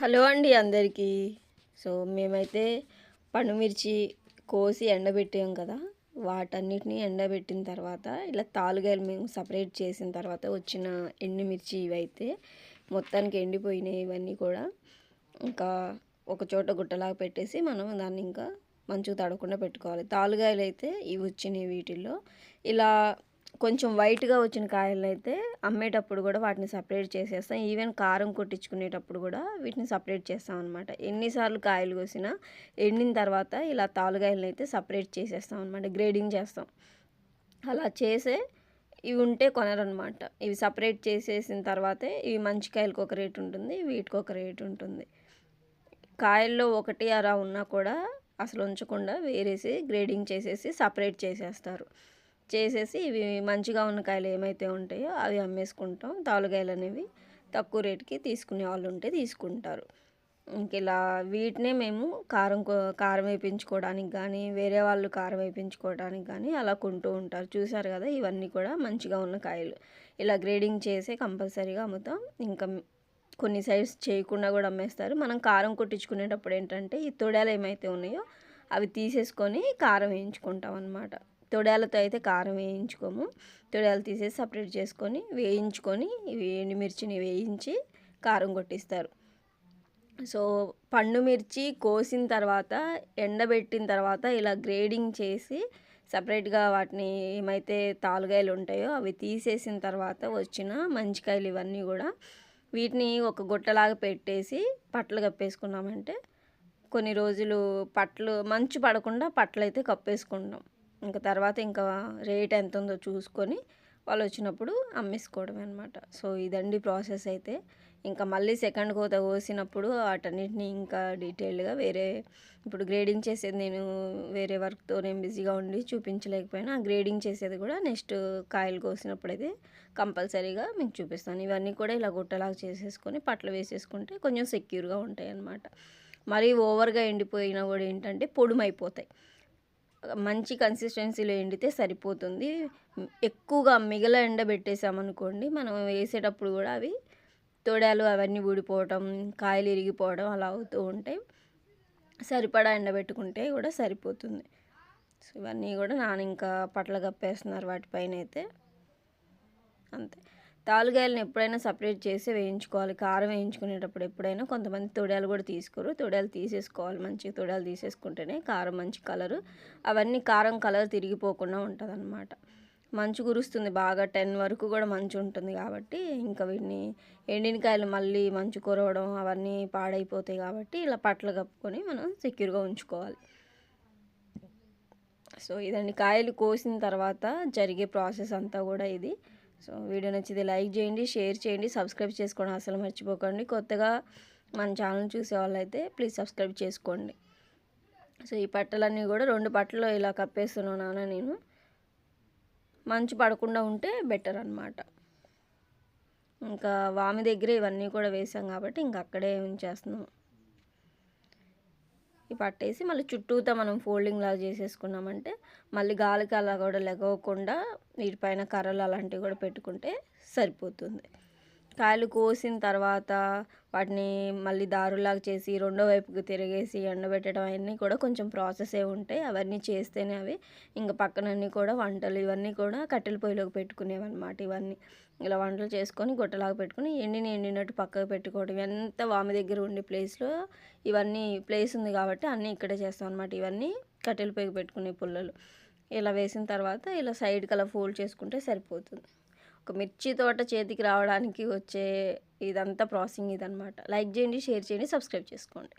Hello అండి అందరికీ. So మేమైతే పండుమిర్చి కోసి ఎండబెట్టాం కదా. వాటన్నిటిని ఎండబెట్టిన తర్వాత ఇలా తాలుగాయలు మేము సపరేట్ చేసిన తర్వాత వచ్చిన ఎండుమిర్చి ఇవైతే మొత్తానికి ఎండిపోయినాయి ఇవన్నీ కూడా. ఇంకా ఒక చోట గుట్టలాగా పెట్టేసి మనం దాన్ని ఇంకా మంచిగా తడకుండా పెట్టుకోవాలి. తాలుగాయలు అయితే ఇవి వచ్చినాయి వీటిల్లో. ఇలా కొంచెం వైట్గా వచ్చిన కాయలను అయితే అమ్మేటప్పుడు కూడా వాటిని సపరేట్ చేసేస్తాం. ఈవెన్ కారం కొట్టించుకునేటప్పుడు కూడా వీటిని సపరేట్ చేస్తాం అనమాట ఎన్నిసార్లు కాయలు కోసినా ఎండిన తర్వాత ఇలా తాలుగాయలను అయితే సపరేట్ చేసేస్తాం అనమాట గ్రేడింగ్ చేస్తాం. అలా చేసే ఇవి ఉంటే కొనరనమాట ఇవి సపరేట్ చేసేసిన తర్వాతే ఇవి మంచి కాయలకు ఒక రేటు ఉంటుంది వీటికి ఒక రేటు ఉంటుంది. కాయల్లో ఒకటి అలా ఉన్నా కూడా అసలు ఉంచకుండా వేరేసి గ్రేడింగ్ చేసేసి సపరేట్ చేసేస్తారు. చేసేసి ఇవి మంచిగా ఉన్న కాయలు ఏమైతే ఉంటాయో అవి అమ్మేసుకుంటాం. తాలుగాయలు అనేవి తక్కువ రేటుకి తీసుకునే వాళ్ళు ఉంటే తీసుకుంటారు. ఇంక ఇలా వీటినే మేము కారం కారం వేయించుకోవడానికి కానీ వేరే వాళ్ళు కారం వేయించుకోవడానికి కానీ అలా కొంటూ ఉంటారు. చూసారు కదా ఇవన్నీ కూడా మంచిగా ఉన్న కాయలు. ఇలా గ్రేడింగ్ చేసే కంపల్సరీగా అమ్ముతాం. ఇంకా కొన్ని సైడ్స్ చేయకుండా కూడా అమ్మేస్తారు. మనం కారం కొట్టించుకునేటప్పుడు ఏంటంటే ఈ తొడాలు ఏమైతే ఉన్నాయో అవి తీసేసుకొని కారం వేయించుకుంటాం అన్నమాట. తొడాలతో అయితే కారం వేయించుకోము. తొడాలు తీసేసి సపరేట్ చేసుకొని వేయించుకొని ఇవి ఎండుమిర్చిని వేయించి కారం కొట్టిస్తారు. సో పండు మిర్చి కోసిన తర్వాత ఎండబెట్టిన తర్వాత ఇలా గ్రేడింగ్ చేసి సపరేట్గా వాటిని ఏమైతే తాలుగాయలు ఉంటాయో అవి తీసేసిన తర్వాత వచ్చిన మంచికాయలు ఇవన్నీ కూడా వీటిని ఒక గుట్టలాగా పెట్టేసి పట్టలు కప్పేసుకున్నామంటే కొన్ని రోజులు పట్లు మంచు పడకుండా పట్లయితే కప్పేసుకుంటాం. ఇంకా తర్వాత ఇంకా రేట్ ఎంత ఉందో చూసుకొని వాళ్ళు వచ్చినప్పుడు అమ్మేసుకోవడం అనమాట సో ఇదండి ప్రాసెస్ అయితే. ఇంకా మళ్ళీ సెకండ్ కోత కోసినప్పుడు వాటన్నిటిని ఇంకా డీటెయిల్డ్గా వేరే ఇప్పుడు గ్రేడింగ్ చేసేది నేను వేరే వర్క్తో నేను బిజీగా ఉండి చూపించలేకపోయినా గ్రేడింగ్ చేసేది కూడా నెక్స్ట్ కాయలు కోసినప్పుడు అయితే కంపల్సరీగా మీకు చూపిస్తాను. ఇవన్నీ కూడా ఇలా గుట్టలాగా చేసేసుకొని పట్లు వేసేసుకుంటే కొంచెం సెక్యూర్గా ఉంటాయి అన్నమాట మరీ ఓవర్గా ఎండిపోయినా కూడా ఏంటంటే పొడుమైపోతాయి. మంచి కన్సిస్టెన్సీలో ఎండితే సరిపోతుంది. ఎక్కువగా మిగల ఎండబెట్టేసామనుకోండి మనం వేసేటప్పుడు కూడా అవి తొడాలు అవన్నీ ఊడిపోవటం కాయలు ఇరిగిపోవడం అలా అవుతూ ఉంటాయి సరిపడా ఎండబెట్టుకుంటే కూడా సరిపోతుంది. సో ఇవన్నీ కూడా నాన్న ఇంకా పట్ల కప్పేస్తున్నారు వాటిపైన అయితే. అంతే. తాలుగాయలను ఎప్పుడైనా సపరేట్ చేసి వేయించుకోవాలి. కారం వేయించుకునేటప్పుడు ఎప్పుడైనా కొంతమంది తొడాలు కూడా తీసుకోరు. తొడాలు తీసేసుకోవాలి. మంచిగా తొడాలు తీసేసుకుంటేనే కారం మంచి కలరు. అవన్నీ కారం కలర్ తిరిగిపోకుండా ఉంటుంది అనమాట మంచు కురుస్తుంది బాగా. టెన్ వరకు కూడా మంచు ఉంటుంది కాబట్టి ఇంకా వీటిని ఎండినకాయలు మళ్ళీ మంచు కురవడం అవన్నీ పాడైపోతాయి కాబట్టి ఇలా పట్ల కప్పుకొని మనం సెక్యూర్గా ఉంచుకోవాలి. సో ఇదండి. కాయలు కోసిన తర్వాత జరిగే ప్రాసెస్ అంతా కూడా ఇది. సో వీడియో నచ్చితే లైక్ చేయండి షేర్ చేయండి సబ్స్క్రైబ్ చేసుకోండి అసలు మర్చిపోకండి. కొత్తగా మన ఛానల్ చూసే వాళ్ళైతే ప్లీజ్ సబ్స్క్రైబ్ చేసుకోండి. సో ఈ పట్టలన్నీ కూడా రెండు పట్టలు ఇలా కప్పేస్తున్నాను నేను. మంచు పడకుండా ఉంటే బెటర్ అనమాట ఇంకా వామి దగ్గర ఇవన్నీ కూడా వేసాం కాబట్టి ఇంక అక్కడే ఉంచేస్తున్నాం. ఈ పట్టేసి మళ్ళీ చుట్టూతో మనం ఫోల్డింగ్ లాగా చేసేసుకున్నామంటే మళ్ళీ గాలికి అలా కూడా లెగవకుండా వీటిపైన కర్రలు అలాంటివి కూడా పెట్టుకుంటే సరిపోతుంది. కాయలు కోసిన తర్వాత వాటిని మళ్ళీ దారులాగా చేసి రెండో వైపుకి తిరిగేసి ఎండబెట్టడం అవన్నీ కూడా కొంచెం ప్రాసెసే ఉంటాయి. అవన్నీ చేస్తేనే అవి. ఇంకా పక్కనన్నీ కూడా వంటలు ఇవన్నీ కూడా కట్టెల పొయ్యిలోకి పెట్టుకునేవన్నమాట ఇవన్నీ. ఇలా వంటలు చేసుకొని గుట్టలాగా పెట్టుకుని ఎండిని ఎండినట్టు పక్కకు పెట్టుకోవడం. ఎంత వామి దగ్గర ఉండే ప్లేస్లో ఇవన్నీ ప్లేస్ ఉంది కాబట్టి అన్నీ ఇక్కడే చేస్తాం అనమాట ఇవన్నీ కట్టెల పొయ్యికి పెట్టుకునే పుల్లలు. ఇలా వేసిన తర్వాత ఇలా సైడ్కి అలా ఫోల్డ్ చేసుకుంటే సరిపోతుంది. ఒక మిర్చి తోట చేతికి రావడానికి వచ్చే ఇదంతా ప్రాసెసింగ్ ఇదనమాట లైక్ చేయండి షేర్ చేయండి సబ్స్క్రైబ్ చేసుకోండి.